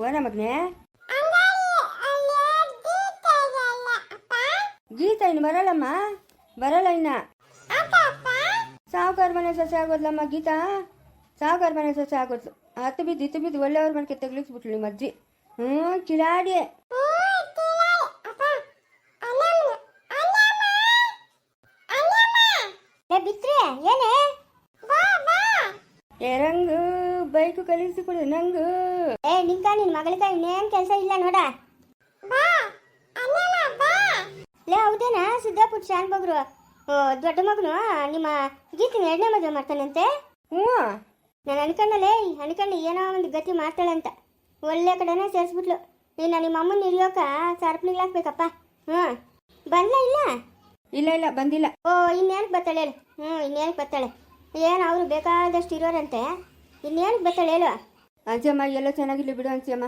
ಓನ ಮಗನೇ? ಗೀತಾ ಇನ್ನು ಬರಲ್ಲಮ್ಮ? ಬರಲ್ಲ ಇನ್ನ. ಸಾವುಕಾರ ಮನೆ ಸೊಸೆ ಆಗೋದ್ಲಮ್ಮ ಗೀತಾ? ಸಾವುಕಾರ ಮನೆ ಸೊಸೆ ಆಗೋದ್ಲು. ಹತ್ತು ಬಿದ್ದು ಇತ್ತು ಬಿದ್ದು ಒಳ್ಳೆಯವ್ರ ಮನೆಗೆ ತೆಗ್ಲಿಕ್ಸ್ಬಿಟ್ಲು ನಿಮ್ಮ ಮಜ್ಜಿ. ಹ್ಞೂ ಕಿಲಾಡಿ ಏ ಬಿತ್ರಿ ಏನೇ? ಎರಂಗು ಬೈಕು ಕಲಿಸಿಕೊಡು ನಂಗು. ಏ ನಿಂಕ ನಿನ್ ಮಗಳಿಗ ಇನ್ನೇನ್ ಕೆಲಸ ಇಲ್ಲ ನೋಡ. ಲೇ ಹೌದೇನಾ? ಸಿದ್ದಾಪುರ ಶಾನ್ ಬಗ್ರು. ಓ ದೊಡ್ಡ ಮಗನು ನಿಮ್ಮ ಗೀತಿನ ಎರಡನೇ ಮದುವೆ ಮಾಡ್ತಾನಂತೆ? ಹ್ಞೂ. ನಾನು ಅನ್ಕೊಂಡಲೇ ಅನ್ಕೊಂಡು ಏನೋ ಒಂದು ಗತಿ ಮಾಡ್ತಾಳೆ ಅಂತ ಒಳ್ಳೆ ಕಡೆನೇ ಸೇರಿಸ್ಬಿಟ್ಲು. ನೀನು ನಿಮ್ಮ ಅಮ್ಮನ ಇಳಿಯೋಕ ಸರ್ಪ್ನಿಗೆ ಹಾಕ್ಬೇಕಪ್ಪ. ಹ್ಞೂ. ಬಂದ್ಲ ಇಲ್ಲ? ಇಲ್ಲ ಇಲ್ಲ ಬಂದಿಲ್ಲ. ಓ ಇನ್ನೇನಕ್ಕೆ ಬರ್ತಾಳೆ ಹೇಳಿ. ಹ್ಞೂ ಇನ್ನೇನಕ್ಕೆ ಬರ್ತಾಳೆ. ಏನು ಅವರು ಬೇಕಾದಷ್ಟು ಇರೋರಂತೆ? ಇನ್ನೇನಕ್ಕೆ ಬರ್ತಾಳೆ ಹೇಳು? ಅಜ್ಜಮ್ಮ ಎಲ್ಲ ಚೆನ್ನಾಗಿರ್ಲಿ ಬಿಡು ಅಂಜಮ್ಮ.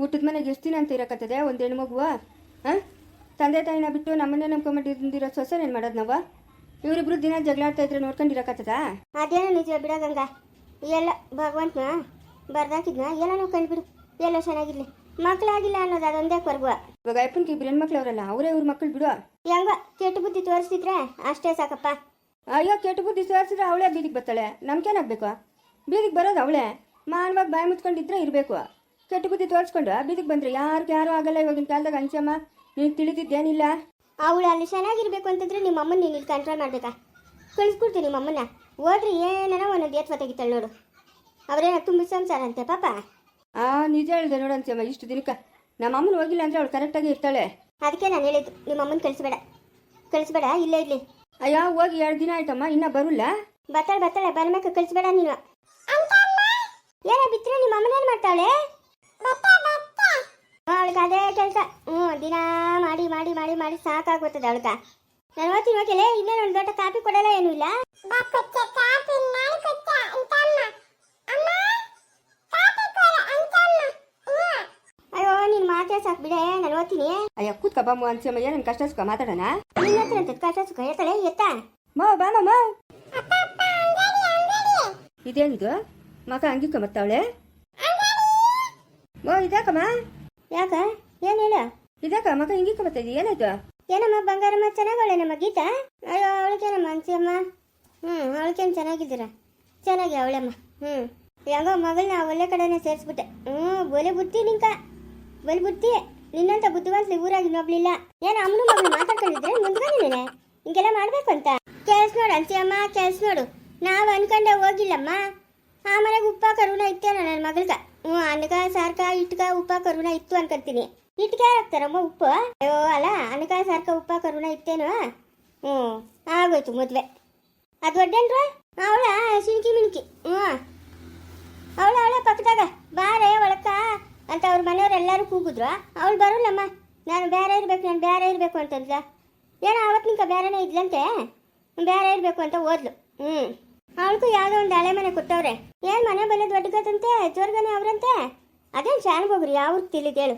ಊಟದ ಮನೆಗೆ ಎಷ್ಟು ದಿನ ಅಂತ ಇರಕತ್ತದೆ? ಒಂದು ಹೆಣ್ಣು ಮಗುವ? ಹಾಂ? ತಂದೆ ತಾಯಿನ ಬಿಟ್ಟು ನಮ್ಮನ್ನೇ ನಂಬ್ಕೊಂಬಿಟ್ಟಿರೋ ಸೊಸೆ ಏನು ಮಾಡೋದು ನಾವು? ಇವರಿಬ್ರು ದಿನ ಜಗಳಾಡ್ತಾ ಇದ್ರೆ ನೋಡ್ಕೊಂಡಿರಕತ್ತದ ಅದೇನೋ ನಿಜ ಬಿಡ ಗಂಗಾ. ಎಲ್ಲ ಭಗವಂತನ ಬರ್ದಾಕಿದ್ನ ಎಲ್ಲ ನಾವು ಕಂಡ್ಬಿಡು ಎಲ್ಲ ಚೆನ್ನಾಗಿರ್ಲಿ. ಮಕ್ಕಳಾಗಿಲ್ಲ ಅನ್ನೋದು ಅದೊಂದೇ ಕೊರಗುವ. ಇವಾಗ ಅಪ್ಪನಿಗೆ ಇಬ್ರು ಹೆಣ್ಮಕ್ಳು ಅವರಲ್ಲ ಅವರೇ ಇವ್ರ ಮಕ್ಕಳು ಬಿಡು. ಹೆಂಗ? ಕೆಟ್ಟ ಬುದ್ಧಿ ತೋರಿಸಿದ್ರೆ ಅಷ್ಟೇ ಸಾಕಪ್ಪ. ಅಯ್ಯೋ ಕೆಟ್ಟ ಬುದ್ಧಿ ತೋರಿಸಿದ್ರೆ ಅವಳೇ ಬೀದಿಗೆ ಬರ್ತಾಳೆ. ನಮ್ಗೇನಾಗಬೇಕು ಬೀದಿಗೆ ಬರೋದು ಅವಳೆ. ಮಾನವಾಗಿ ಬಾಯಿ ಮುಚ್ಕೊಂಡಿದ್ರೆ ಇರಬೇಕು. ಕೆಟ್ಟ ಬುದ್ಧಿ ತೋರಿಸ್ಕೊಂಡು ಬೀದಿಗೆ ಬಂದ್ರೆ ಯಾರಿಗೆ ಯಾರು ಆಗಲ್ಲ ಇವಾಗಿನ ಕಾಲದಾಗ ಅಂಚಮ್ಮ. ನೀನು ತಿಳಿದಿದ್ದೇನಿಲ್ಲ? ಅವಳು ಅಲ್ಲಿ ಚೆನ್ನಾಗಿರ್ಬೇಕು ಅಂತಂದ್ರೆ ನಿಮ್ಮ ಅಮ್ಮನ ನೀನು ಇಲ್ಲಿ ಕಂಟ್ರೋಲ್ ಮಾಡ್ಬೇಕಾ? ಕಳಿಸ್ಕೊಡ್ತೀನಿ ನಿಮ್ಮ ಅಮ್ಮನ ಹೋದ್ರೆ ಏನೇನೋ ಒಂದೊಂದು ಏತ್ವ ತೆಗಿತಾಳೆ ನೋಡು. ಅವರೇನ ತುಂಬಿ ಸಂಸಾರ ಅಂತೆ ಪಾಪ. ಆ ನಿಜ ಹೇಳಿದೆ ನೋಡು ಅಂಚಮ್ಮ ಇಷ್ಟು ದಿನಕ್ಕೆ. ನಮ್ಮ ಅಮ್ಮನ ಹೋಗಿಲ್ಲ ಅಂದ್ರೆ ಅವಳು ಕರೆಕ್ಟಾಗಿ ಇರ್ತಾಳೆ. ಅದಕ್ಕೆ ನಾನು ಹೇಳಿದ್ದು ನಿಮ್ಮ ಅಮ್ಮನ ಕಳಿಸ್ಬೇಡ. ಕಳಿಸ್ಬೇಡ ಇಲ್ಲೇ ಇರ್ಲಿ. ಅಯ್ಯೋ ಹೋಗಿ ಎರಡು ದಿನ ಆಯ್ತಮ್ಮ ಇನ್ನ ಬರಲ್ಲ? ಬರ್ತಾಳೆ ಬರ್ತಾಳೆ ಬರ್ಬೇಕು ಕಳಿಸ್ಬೇಡ ನೀನು. ಏನ ಬಿತ್ತರೆ ನಿಮ್ಮ ಅಮ್ಮನೇನು ಮಾಡ್ತಾಳೆ? ಅವಳಿಗೆ ಅದೇ ಕೆಲಸ. ಹ್ಞೂ ದಿನ ಮಾಡಿ ಮಾಡಿ ಮಾಡಿ ಮಾಡಿ ಸಾಕಾಗ್ಬಿಡ್ತದೆ ಅವಳಿಗ. ನಾನು ಓದ್ತೀನಿ ಓಕೆಲೇ ಇನ್ನೇನು ಒಂದು ದೊಡ್ಡ ಕಾಪಿ ಕೊಡಲ್ಲ ಏನು ಇಲ್ಲ? ಅಯ್ಯೋ ನೀನು ಮಾತೇ ಸಾಕು ಬಿಡೆ ನಾನು ಓದ್ತೀನಿ. ಅಯ್ಯ ಕೂತ್ಕ ಬಮ್ಮ ಅಂಚಮ್ಮ ಏನನ್ ಕಷ್ಟ ಸುಖ ಮಾತಾಡೋಣ? ನಿನ್ನ ಹತ್ರ ಅಂತ ಕಷ್ಟ ಸುಖ ಹೇಳ್ತಾಳೆ ಎತ್ತ? ಮಾ ಇದೇನಿದು ಮಗ ಅಂಗಿಕ ಮತ್ತವಳೆ? ಓ ಇದಾಕಮ್ಮ. ಯಾಕ? ಏನು ಹೇಳ? ಇದಾಕ ಮಗ ಹಿಂಗಿಕ ಮತ್ತ ಏನಾಯ್ತು ಏನಮ್ಮ ಬಂಗಾರಮ್ಮ ಚೆನ್ನಾಗವಳೆ ನಮ್ಮ ಗೀತಾ? ಅಯ್ಯೋ ಅವಳಿಗೇನಮ್ಮ ಅನ್ಸಿಯಮ್ಮ ಹ್ಮ್ ಅವಳಿಗೇನು ಚೆನ್ನಾಗಿದ್ದೀರ? ಚೆನ್ನಾಗಿ ಅವಳಮ್ಮ. ಹ್ಮ್. ಯಾವಾಗ ಮಗಳನ್ನ ಒಳ್ಳೆ ಕಡೆನೇ ಸೇರಿಸ್ಬಿಟ್ಟೆ. ಹ್ಮ್ ಬೊಲೆ ಬುದ್ಧಿ ನಿಂಕ. ಬಲಿ ಬುದ್ಧಿ. ನಿನ್ನಂತ ಬುದ್ಧಿವಂತಲಿ ಊರಾಗಿ ಇನ್ನೊಬ್ಳಿಲ್ಲ. ಏನು ಅಮ್ಮನ ಮಗಳು ಮಾತಾಡ್ಕೊಂಡಿದ್ರೆ ಮುಂದ್ಗಡೆ ಹಿಂಗೆಲ್ಲ ಮಾಡ್ಬೇಕು ಅಂತ. ಕೇಳಿಸ್ ನೋಡು ಅನ್ಸಿಯಮ್ಮ ಕೇಳಿಸ್ ನೋಡು. ನಾವು ಅನ್ಕೊಂಡೆ ಹೋಗಿಲ್ಲಮ್ಮ. ಆ ಮನೆಗೆ ಉಪ್ಪ ಕರುಣ ಇತ್ತೇನೋ ನನ್ನ ಮಗಳ್ಗ. ಹ್ಞೂ ಅನ್ಕ, ಸಾರ್ಕ, ಇಟ್ಕ, ಉಪ್ಪ ಕರುಣ ಇತ್ತು ಅನ್ಕೊಂತೀನಿ. ಇಟ್ಕೆ ಹಾಕ್ತಾರಮ್ಮ ಉಪ್ಪು? ಅಯ್ಯೋ, ಅಲ್ಲ, ಅನ್ಕ, ಸಾರ್ಕ, ಉಪ್ಪ ಕರುಣ ಇತ್ತೇನೋ? ಹ್ಞೂ ಆಗೋಯ್ತು ಮದುವೆ. ಅದು ಒಡ್ಡೇನ್ರ? ಅವಳ ಸಿಣಕಿ ಮಿಣಕಿ ಹ್ಞೂ ಅವಳ ಅವಳ ಪಕ್ಕದಾಗ, ಬಾರೆ ಒಳಕ ಅಂತ ಅವ್ರ ಮನೆಯವರೆಲ್ಲರೂ ಕೂಗಿದ್ರು. ಅವಳು ಬರೋಲ್ಲಮ್ಮ. ನಾನು ಬೇರೆ ಇರಬೇಕು, ನಾನು ಬೇರೆ ಇರಬೇಕು ಅಂತಂದ್ಲ. ಏನೋ ಅವತ್ತು ನಿಂಕ ಬೇರೆನೇ ಇದ್ಲಂತೆ. ಬೇರೆ ಇರಬೇಕು ಅಂತ ಓದ್ಲು. ಹ್ಞೂ ಅವಳಿಗೂ ಯಾವುದೋ ಒಂದು ಹಳೆ ಮನೆ ಕೊಟ್ಟವ್ರೆ. ಏನು ಮನೆ ಬೆಲೆ ದೊಡ್ಡಗದಂತೆ ಜೋರ್ಗನೆ ಅವರಂತೆ? ಅದೇನು ಶಾನ್ ಬೋಗ್ರಿ ಯಾವ ತಿಳಿದು ಹೇಳು.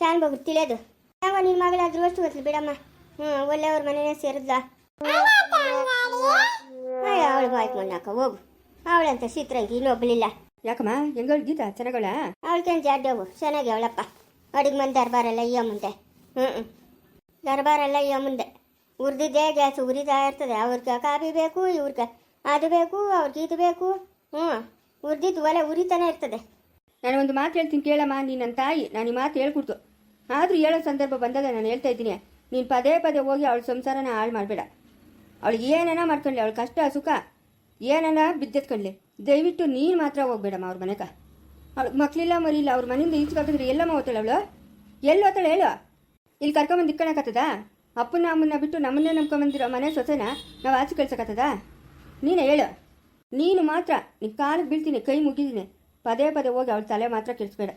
ಶಾನ್ ಬೋಗ್ರಿ ತಿಳಿಯೋದು. ಯಾವ ನಿನ್ನ ಮಗಳ ಅಷ್ಟು ಗೊತ್ತಿಲ್ಲ ಬಿಡಮ್ಮ. ಹ್ಞೂ ಒಳ್ಳೆಯವ್ರ ಮನೆಯೇ ಸೇರಿದ್ಲ. ಅವಳು ಆಯ್ತು ಮೊನ್ನಾಕ ಹೋಗು. ಅವಳಂತ ಚಿತ್ರಂಗಿ ಇನ್ನೊಬ್ಬಳಿಲ್ಲ ಯಾಕಮ್ಮ ಹೆಂಗಳು ಗೀತಾ ಚೆನ್ನಾಗಳ ಅವಳಿಗೇನು ಜಾಡ್ಯವು ಚೆನ್ನಾಗಿ ಅವಳಪ್ಪ. ಅಡುಗೆ ಮಂದಿ ದರ್ಬಾರಲ್ಲ ಅಯ್ಯ ಮುಂದೆ. ಹ್ಞೂ ಹ್ಞೂ ದರ್ಬಾರಲ್ಲ ಅಯ್ಯ ಮುಂದೆ. ಉರ್ದಿದ್ದೇ ಗ್ಯಾಸ್ ಉರಿತಾ ಇರ್ತದೆ. ಅವ್ರಿಗೆ ಕಾಫಿ ಬೇಕು ಇವ್ರಿಗೆ ಅದು ಬೇಕು, ಅವ್ರಿಗೆ ಇದು ಬೇಕು. ಹ್ಞೂ. ಉರಿದಿದ್ದು ಒಲೆ ಉರಿತಾನೆ ಇರ್ತದೆ. ನಾನು ಒಂದು ಮಾತು ಹೇಳ್ತೀನಿ ಕೇಳಮ್ಮ, ನೀನು ನನ್ನ ತಾಯಿ, ನಾನು ಈ ಮಾತು ಹೇಳ್ಕೊಡ್ತು. ಆದರೂ ಹೇಳೋ ಸಂದರ್ಭ ಬಂದಾಗ ನಾನು ಹೇಳ್ತಾ ಇದ್ದೀನಿ. ನೀನು ಪದೇ ಪದೇ ಹೋಗಿ ಅವಳ ಸಂಸಾರನ ಹಾಳು ಮಾಡಬೇಡ. ಅವಳಿಗೆ ಏನನ ಮಾಡ್ಕೊಳ್ಳಿ ಅವಳ ಕಷ್ಟ, ಸುಖ, ಏನನ ಬಿದ್ದೆತ್ಕೊಳ್ಳಿ ದಯವಿಟ್ಟು ನೀನು ಮಾತ್ರ ಹೋಗ್ಬೇಡಮ್ಮ ಅವ್ರ ಮನೆಗೆ ಅವಳಿಗೆ ಮಕ್ಕಳಿಲ್ಲ ಮರಿಲ್ಲ, ಅವ್ರ ಮನೆಯಿಂದ ಈಚೆಗಾಕಿದ್ರೆ ಎಲ್ಲಮ್ಮ ಓದ್ತಾಳೆ ಅವಳು? ಎಲ್ಲಿ ಓದ್ತಾಳೆ ಹೇಳು? ಇಲ್ಲಿ ಕರ್ಕೊಂಬಂದು ಇಕ್ಕಣಕತ್ತದ ಅಪ್ಪನ ಅಮ್ಮನ್ನ ಬಿಟ್ಟು ನಮ್ಮನ್ನೇ ನಂಬ್ಕೊಂಬಂದಿರೋ ಮನೆ ಸೊಸೆನ ನಾವು ಆಚೆ ಕಳ್ಸಕತ್ತದ ನೀನೇ ಹೇಳು. ನೀನು ಮಾತ್ರ ನಿನ್ನ ಕಾಲಿಗೆ ಬೀಳ್ತೀನಿ, ಕೈ ಮುಗಿದೀನಿ ಪದೇ ಪದೇ ಹೋಗಿ ಅವಳ ತಲೆ ಮಾತ್ರ ಕೆಡಿಸ್ಬೇಡ.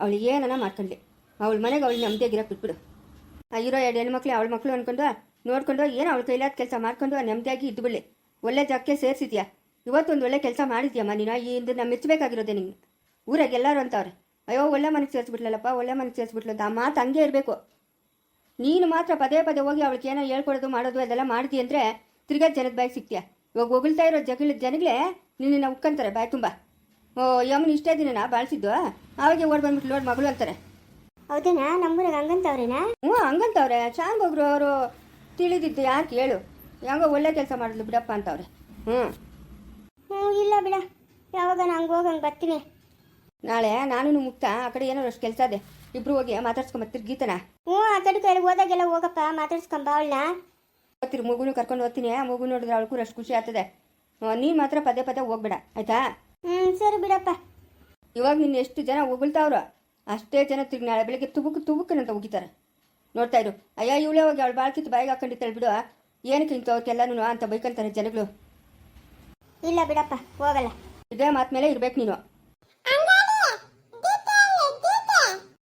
ಅವಳು ಏನನ ಮಾಡ್ಕೊಳ್ಳಿ ಅವಳ ಮನೆಗೆ ಅವಳು ನೆಮ್ಮದಿಯಾಗಿರೋಕೆ ಬಿಟ್ಬಿಡು. ಆ ಇರೋ ಎರಡು ಹೆಣ್ಮಕ್ಳು, ಅವಳ ಮಕ್ಕಳು ಅನ್ಕೊಂಡು, ನೋಡ್ಕೊಂಡು ಏನು ಅವಳ ಕೈಲಾದ ಕೆಲಸ ಮಾಡ್ಕೊಂಡು ನೆಮ್ಮದಿಯಾಗಿ ಇದ್ದು ಬಿಡ್ಲಿ. ಒಳ್ಳೆ ಜಾಗಕ್ಕೆ ಸೇರಿಸಿದ್ಯಾ? ಇವತ್ತೊಂದು ಒಳ್ಳೆ ಕೆಲಸ ಮಾಡಿದ್ಯಮ್ಮ ನೀನು? ಈ ಇಂದು ನಮ್ಮ ಮೆಚ್ಚಬೇಕಾಗಿರೋದೆ ನಿಂಗೆ. ಊರಾಗ ಎಲ್ಲರೂ ಅಂತವ್ರೆ. ಅಯ್ಯೋ, ಒಳ್ಳೆ ಮನೆಗೆ ಸೇರಿಸ್ಬಿಟ್ಲಲ್ಲಪ್ಪ, ಒಳ್ಳೆ ಮನೆಗೆ ಸೇರಿಸ್ಬಿಟ್ಲು ಅಂತ ಆ ಮಾತು ಹಂಗೆ ಇರಬೇಕು. ನೀನು ಮಾತ್ರ ಪದೇ ಪದೇ ಹೋಗಿ ಅವಳಿಗೆ ಏನೋ ಹೇಳ್ಕೊಡೋದು ಮಾಡೋದು ಅದೆಲ್ಲ ಮಾಡಿದ್ಯ ಅಂದರೆ ತಿರ್ಗಾ ಜನದ ಬಾಯಿಗೆ ಸಿಗ್ತೀಯ? ಇವಾಗ ಹೊಗಳ್ತಾ ಇರೋ ಜಗಳ ಜನಗಳೇ ನಿನ್ನ ಉಕ್ಕಂತಾರೆ ಬಾಯ್ ತುಂಬ. ಓ ಯಮ್ಮನ ಇಷ್ಟೇ ದಿನ ಬಾಳ್ಸಿದ್ದು? ಅವಾಗೆ ಓಡ್ ಬಂದ್ಬಿಟ್ಟು ಲೋಡ್ ಮಗಳು ಅಂತಾರೆ. ಹೌದೇನಾ? ನಮ್ಮೂರಾಗ ಹಂಗಂತವ್ರೇನಾ ಹ್ಞೂ ಹಂಗಂತವ್ರೆ ಚಾಂಗ್ ಹೋಗ್ರು ಅವರು ತಿಳಿದಿದ್ದು ಯಾಕೆ ಹೇಳು ಹೆಂಗೋ ಒಳ್ಳೆ ಕೆಲಸ ಮಾಡಿದ್ಲು ಬಿಡಪ್ಪ ಅಂತವ್ರೆ ಹ್ಞೂ. ಹ್ಞೂ ಇಲ್ಲ ಬಿಡ. ಯಾವಾಗ ನಂಗೆ ಹೋಗಂಗೆ ಬರ್ತೀನಿ. ನಾಳೆ ನಾನು ಮುಕ್ತ ಆ ಕಡೆ ಏನೋ ಅಷ್ಟು ಕೆಲಸ ಇದೆ. ಇಬ್ರು ಹೋಗಿ ಮಾತಾಡ್ಸ್ಕೊಂಬತ್ತಿರ್ ಗೀತನ? ಹ್ಞೂ ಆ ಕಡೆ ಕೈಲಿ ಹೋದಾಗೆಲ್ಲ ಹೋಗಪ್ಪ ಮಾತಾಡ್ಸ್ಕೊಂಬ ಅವಳನ್ನ. ಓದ್ತಿರು ಮಗುನು ಕರ್ಕೊಂಡು ಹೋಗ್ತೀನಿ. ಆ ಮಗು ನೋಡಿದ್ರೆ ಅವಳಿಗೂ ಅಷ್ಟು ಖುಷಿ ಆಗ್ತದೆ. ನೀನು ಮಾತ್ರ ಪದೇ ಪದೇ ಹೋಗ್ಬೇಡ ಆಯ್ತಾ? ಹ್ಞೂ ಸರಿ ಬಿಡಪ್ಪ. ಇವಾಗ ನಿನ್ನ ಎಷ್ಟು ಜನ ಉಗುಳ್ತಾವ್ರೋ ಅಷ್ಟೇ ಜನ ತಿರುಗಿ ನಾಳೆ ಬೆಳಿಗ್ಗೆ ತುಬುಕ್ ತುಬುಕ್ಕನಂತ ಉಗಿತಾರೆ. ನೋಡ್ತಾ ಇರು. ಅಯ್ಯ ಇವಳೇ ಹೋಗಿ ಅವಳು ಬಾಳ್ಕಿತ್ತು ಬಾಯಿಗೆ ಹಾಕೊಂಡಿದ್ದಾಳೆ ಬಿಡು. ಏನಕ್ಕೆ ಇಂಥವಕ್ಕೆಲ್ಲನೂ ಅಂತ ಬೈಕಂತಾರೆ ಜನಗಳು. ಇಲ್ಲ ಬಿಡಪ್ಪ ಹೋಗಲ್ಲ. ಇದೇ ಮಾತ ಮೇಲೆ ಇರ್ಬೇಕು ನೀನು.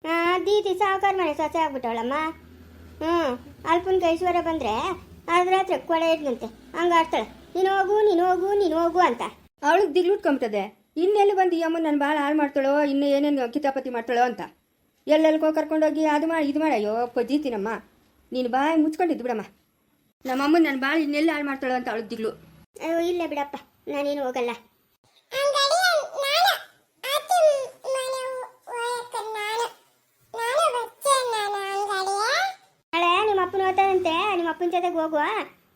ಹಾಂ ದೀದಿ ಸಾವುಕಾರ ಮನೆ ಸೊಸೆ ಆಗ್ಬಿಟ್ಟವಳಮ್ಮ. ಹ್ಞೂ ಅಲ್ಪನ ಐಶ್ವರ್ಯ ಬಂದರೆ ಅದ್ರ ರಾತ್ರಿ ಕೊಳೆ ಇದ್ನಂತೆ. ಹಂಗೆ ಆಡ್ತಾಳೆ. ನೀನು ಹೋಗು ನೀನು ಹೋಗು ನೀನು ಹೋಗು ಅಂತ. ಅವಳಿಗೆ ದಿಗ್ಲುಟ್ಕೊಂಬಿಟ್ಟದೆ ಇನ್ನೆಲ್ಲಿ ಬಂದು ಈ ಅಮ್ಮ ನಾನು ಭಾಳ ಹಾಳು ಮಾಡ್ತಾಳೋ ಇನ್ನು ಏನೇನು ಕಿತಾಪತಿ ಮಾಡ್ತಾಳೋ ಅಂತ. ಎಲ್ಲೆಲ್ಕೋ ಕರ್ಕೊಂಡೋಗಿ ಅದು ಮಾಡಿ ಇದು ಮಾಡ. ಅಯ್ಯೋ ಪಜೀತಿನಮ್ಮ ನೀನು ಬಾಯಿ ಮುಚ್ಕೊಂಡಿದ್ದು ಬಿಡಮ್ಮ. ನಮ್ಮಮ್ಮ ನಾನು ಭಾಳ ಇನ್ನೆಲ್ಲಿ ಹಾಳು ಮಾಡ್ತಾಳೋ ಅಂತ ಅವಳಿಗೆ ದಿಗ್ಲು. ಅಯ್ಯೋ ಇಲ್ಲ ಬಿಡಪ್ಪ. ನಾನೇನು ಹೋಗಲ್ಲ. ಓದ್ತಾನಂತೆ ನಿಮ್ಮ ಅಪ್ಪನ ಜೊತೆಗೆ ಹೋಗುವ?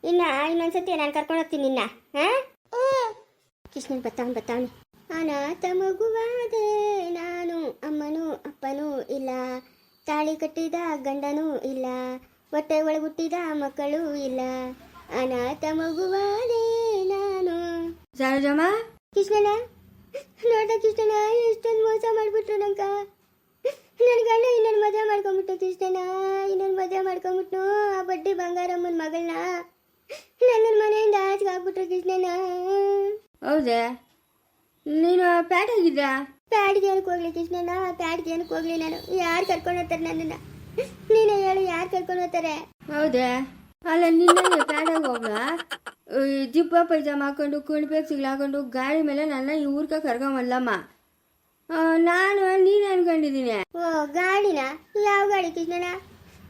ಇನ್ನ ಇನ್ನೊಂದ್ಸತಿ ನಾನು ಕರ್ಕೊಂಡು ಹೋಗ್ತೀನಿ ನಿನ್ನ ಕೃಷ್ಣನ್ ಬತ್ತಾವನ್ ಬತ್ತಾವನ್. ಅನಾಥ ಮಗುವಾದೆ ನಾನು ಅಮ್ಮನೂ ಅಪ್ಪನೂ ಇಲ್ಲ. ತಾಳಿ ಕಟ್ಟಿದ ಗಂಡನೂ ಇಲ್ಲ. ಹೊಟ್ಟೆ ಒಳಗುಟ್ಟಿದ ಮಕ್ಕಳು ಇಲ್ಲ. ಅನಾಥ ಮಗುವಾದೆ ನಾನು. ಸರೋಜಮ್ಮ? ಕೃಷ್ಣನ ನೋಡ ಕೃಷ್ಣನ ಎಷ್ಟೊಂದು ಮೋಸ ಮಾಡ್ಬಿಟ್ರು ನಂಗ. ನನ್ನ ಗಂಡ ಇನ್ನೊಂದು ಮದುವೆ ಮಾಡ್ಕೊಂಬಿಟ್ಟು ಕೃಷ್ಣಣ್ಣ ಇನ್ನೊಂದು ಮದುವೆ ಮಾಡ್ಕೊಂಬಿಟ್ನು? ಆ ಬಡ್ಡಿ ಬಂಗಾರಮ್ಮನ ಮಗಳನ್ನ ನನ್ನ ಮನೆಯಿಂದ ಆಚೆಗೆ ಹಾಕ್ಬಿಟ್ರು ಕೃಷ್ಣನ ಹೌದಾ? ನೀನು ಪ್ಯಾಟಾಗಿದ್ದ ಪ್ಯಾಡ್ಗೆ ಏನಕ್ಕೆ ಹೋಗ್ಲಿ ಕೃಷ್ಣಣ್ಣ ಪ್ಯಾಡ್ಗೆ ಏನಕ್ಕೆ ಹೋಗ್ಲಿ ನಾನು? ಯಾರು ಕರ್ಕೊಂಡು ಹೋಗ್ತಾರೆ ನನ್ನನ್ನು? ನೀನೇ ಹೇಳು ಯಾರು ಕರ್ಕೊಂಡು ಹೋಗ್ತಾರೆ? ಹೌದಾ? ಅಲ್ಲ ನಿನ್ನ ಪ್ಯಾಡಾಗಿ ಹೋಗ ಜಿಪ್ಪ ಪೈಜಾಮ ಹಾಕೊಂಡು ಕುಣ್ಬೇಕು ಸಿಗ್ಲಾಕೊಂಡು ಗಾಡಿ ಮೇಲೆ ನನ್ನ ಈ ಊರ್ಗ ಕರ್ಕೊಂಬಲ್ಲಮ್ಮ ನಾನು ನೀನು ಅನ್ಕೊಂಡಿದೀನಿ ಓ ಗಾಡಿನ? ಯಾವ ಗಾಡಿ ಕೃಷ್ಣನ?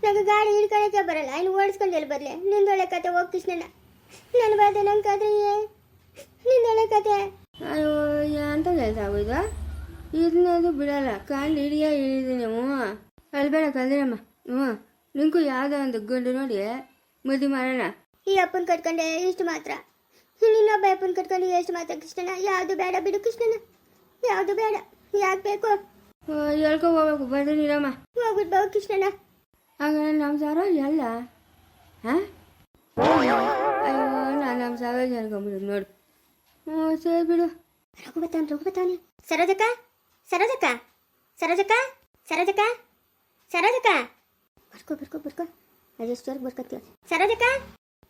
ನಂಗೆ ಗಾಡಿ ಹಿಡ್ಕೊಳಕ್ಕೆ ಬರಲ್ಲ. ಇನ್ನು ಓಡಿಸ್ಕೊಂಡು ಎಲ್ಲಿ ಬರಲಿ? ನಿಂದೊಳ್ಳೆ ಕತೆ ಹೋಗಿ ಕೃಷ್ಣನ. ನನ್ನ ಬಾಧೆ ನಂಗೆ ಕತೆ ನಿಂದೊಳ್ಳೆ ಕತೆ? ಅಯ್ಯೋ ಎಂತ ಕೆಲಸ ಆಗೋದು ಇದನ್ನದು ಬಿಡಲ್ಲ. ಕಾಲು ಹಿಡಿಯ ಹಿಡಿದೀನಿ ಹ್ಞೂ. ಅಲ್ಬೇಡ ಕಲ್ದಿರಮ್ಮ ಹ್ಞೂ. ನಿಂಗೂ ಯಾವುದೋ ಒಂದು ಗಂಡು ನೋಡಿ ಮದುವೆ ಮಾಡೋಣ. ಈ ಅಪ್ಪನ ಕಟ್ಕೊಂಡೆ ಇಷ್ಟು ಮಾತ್ರ? ಇನ್ನೊಬ್ಬ ಅಪ್ಪನ ಕಟ್ಕೊಂಡು ಎಷ್ಟು ಮಾತ್ರ ಕೃಷ್ಣನ? ಯಾವುದು ಬೇಡ ಬಿಡು ಕೃಷ್ಣನ. ಯಾವುದು ಬೇಡ. ಯಾಕೆ ಬೇಕು? ಹೇಳ್ಕೊ ಹೋಗ್ಬೇಕು ಬರ್ತೀನಿರಮ್ಮ ಹೋಗ್ಬಿಟ್ಟು ಬಾ ಕೃಷ್ಣಣ್ಣ. ಹಾಗಾದ್ರೆ ನಮ್ಮ ಸಾರ ಎಲ್ಲ? ಹಾಂ? ಅಯ್ಯೋ ನಾನು ನಮ್ಮ ಸಾರ ಹೇಳ್ಕೊಂಬಿಡು ನೋಡು. ಹ್ಞೂ ಸರಿ ಬಿಡು. ರಘು ಬತ್ತಾನೆ ರಘು ಬತ್ತಾನೆ ಸರೋಜಕ್ಕ ಸರೋಜಕ್ಕ ಸರೋಜಕ್ಕ ಸರೋಜಕ್ಕ ಸರೋಜಕ್ಕ ಬರ್ಕೋ ಬರ್ಕೋ. ಬರ್ಕೋ ಅದೆಷ್ಟವರೆಗೆ ಬರ್ಕೊತೀವ ಸರೋಜಕ್ಕ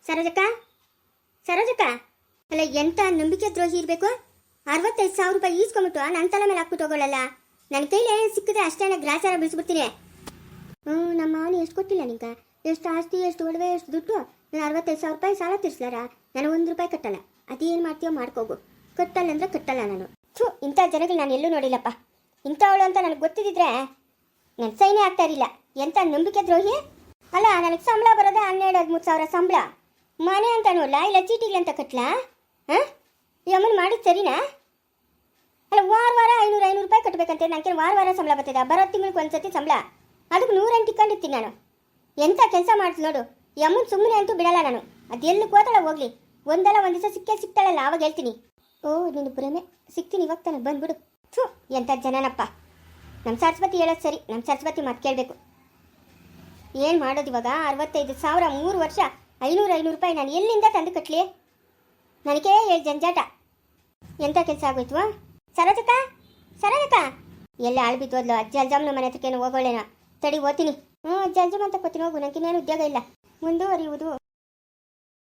ಸರೋಜಕ್ಕ ಸರೋಜಕ್ಕ ಅಲ್ಲ ಎಂಥ ನಂಬಿಕೆ ದ್ರೋಹಿ ಇರಬೇಕು? ಅರವತ್ತೈದು ಸಾವಿರ ರೂಪಾಯಿ ಈಸ್ಕೊಂಬಿಟ್ಟು ನನ್ನ ತಲೆ ಮೇಲೆ ಹಾಕ್ಬಿಟ್ಟು ತಗೊಳ್ಳಲ್ಲ ನನ್ನ ಕೈಲಿ ಏನು ಸಿಕ್ಕಿದ್ರೆ ಅಷ್ಟೇ ಗ್ರಾಚಾರ ಬಿಡಿಸ್ಬಿಡ್ತೀನಿ. ಹ್ಞೂ ನಮ್ಮ ಮಾವನು ಎಷ್ಟು ಕೊಟ್ಟಿಲ್ಲ ನಿಂಗೆ? ಎಷ್ಟು ಆಸ್ತಿ, ಎಷ್ಟು ಒಡವೆ, ಎಷ್ಟು ದುಡ್ಡು? ನಾನು ಅರವತ್ತೈದು ಸಾವಿರ ರೂಪಾಯಿ ಸಾಲ ತೀರಿಸಲಾರ? ನಾನು ಒಂದು ರೂಪಾಯಿ ಕಟ್ಟಲ್ಲ. ಅದೇನು ಮಾಡ್ತೀಯೋ ಮಾಡ್ಕೋಗು. ಕಟ್ಟಲ್ಲ ಅಂದರೆ ಕಟ್ಟಲ್ಲ ನಾನು. ಥೂ, ಇಂಥ ಜನಗಳು ನಾನು ಎಲ್ಲೂ ನೋಡಿಲ್ಲಪ್ಪ. ಇಂಥವಳು ಅಂತ ನನಗೆ ಗೊತ್ತಿದ್ದಿದ್ರೆ ನನ್ನ ಸೈನೇ ಆಗ್ತಾ ಇರಲಿಲ್ಲ. ಎಂಥ ನಂಬಿಕೆ ದ್ರೋಹಿ? ಅಲ್ಲ, ನನಗೆ ಸಂಬಳ ಬರೋದೇ ಹನ್ನೆರಡು, ಹದಿಮೂರು ಸಾವಿರ ಸಂಬಳ. ಮನೆ ಅಂತ ನೋಡಲ್ಲ ಇಲ್ಲ ಅಂತ ಕಟ್ಲಾ? ಹಾಂ? ಈ ಅಮ್ಮನ ಮಾಡಿದ್ ಸರಿನಾ? ಅಲ್ಲ, ವಾರ ವಾರ ಐನೂರು ಐನೂರು ರೂಪಾಯಿ ಕಟ್ಟಬೇಕಂತೆ ನನಗೆ ವಾರ ವಾರ ಸಂಬಳ ಬರ್ತದೆ ಬರೋ ತಿಂಗಳಿಗೆ ಒಂದ್ಸತಿ ಸಂಬಳ. ಅದಕ್ಕೆ ನೂರೆಂಟು ಇಟ್ಕೊಂಡಿರ್ತೀನಿ ನಾನು. ಎಂಥ ಕೆಲಸ ಮಾಡ್ತು ನೋಡು. ಈ ಅಮ್ಮನ ಸುಮ್ಮನೆ ಅಂತೂ ಬಿಡಲ್ಲ ನಾನು. ಅದೆಲ್ಲಿ ಕೋತಾಳ ಹೋಗ್ಲಿ. ಒಂದಲ್ಲ ಒಂದು ದಿವಸ ಸಿಕ್ಕೇ ಸಿಗ್ತಾಳಲ್ಲ ಆವಾಗ ಹೇಳ್ತೀನಿ. ಓ ನೀನು ಭ್ರಮೆ. ಸಿಗ್ತೀನಿ ಇವಾಗ ತಾನೆ, ಬಂದ್ಬಿಡು. ಥೂ ಎಂಥ ಜನನಪ್ಪ. ನಮ್ಮ ಸರಸ್ವತಿ ಹೇಳೋದು ಸರಿ. ನಮ್ಮ ಸರಸ್ವತಿ ಮಾತು ಕೇಳಬೇಕು. ಏನು ಮಾಡೋದು ಇವಾಗ? ಅರವತ್ತೈದು ಸಾವಿರ ಮೂರು ವರ್ಷ. ಐನೂರು ಐನೂರು ರೂಪಾಯಿ ನಾನು ಎಲ್ಲಿಂದ ತಂದು ಕಟ್ಲಿ? ನನಗೇ ಹೇಳಿ, ಜಂಜಾಟ. ಎಂಥ ಕೆಲಸ ಆಗೋಯ್ತು? ಸರೋಜಕ್ಕ ಸರೋಜಕ್ಕ ಎಲ್ಲ ಆಳ್ ಬಿದ್ದೋದ್ಲು ಅಜ್ಜಮ್ಮನ ಮನೆ ಹತ್ರಕ್ಕೇನು ಹೋಗೋಳೇನ ತಡಿ, ಓದ್ತೀನಿ. ಹ್ಞೂ ಅಜ್ಜಮ್ಮ ಅಂತ ಕೊತ್ತೀನಿ ಹೋಗು ನನಗಿನ್ನೇನು ಉದ್ಯೋಗ ಇಲ್ಲ. ಮುಂದುವರಿಯುವುದು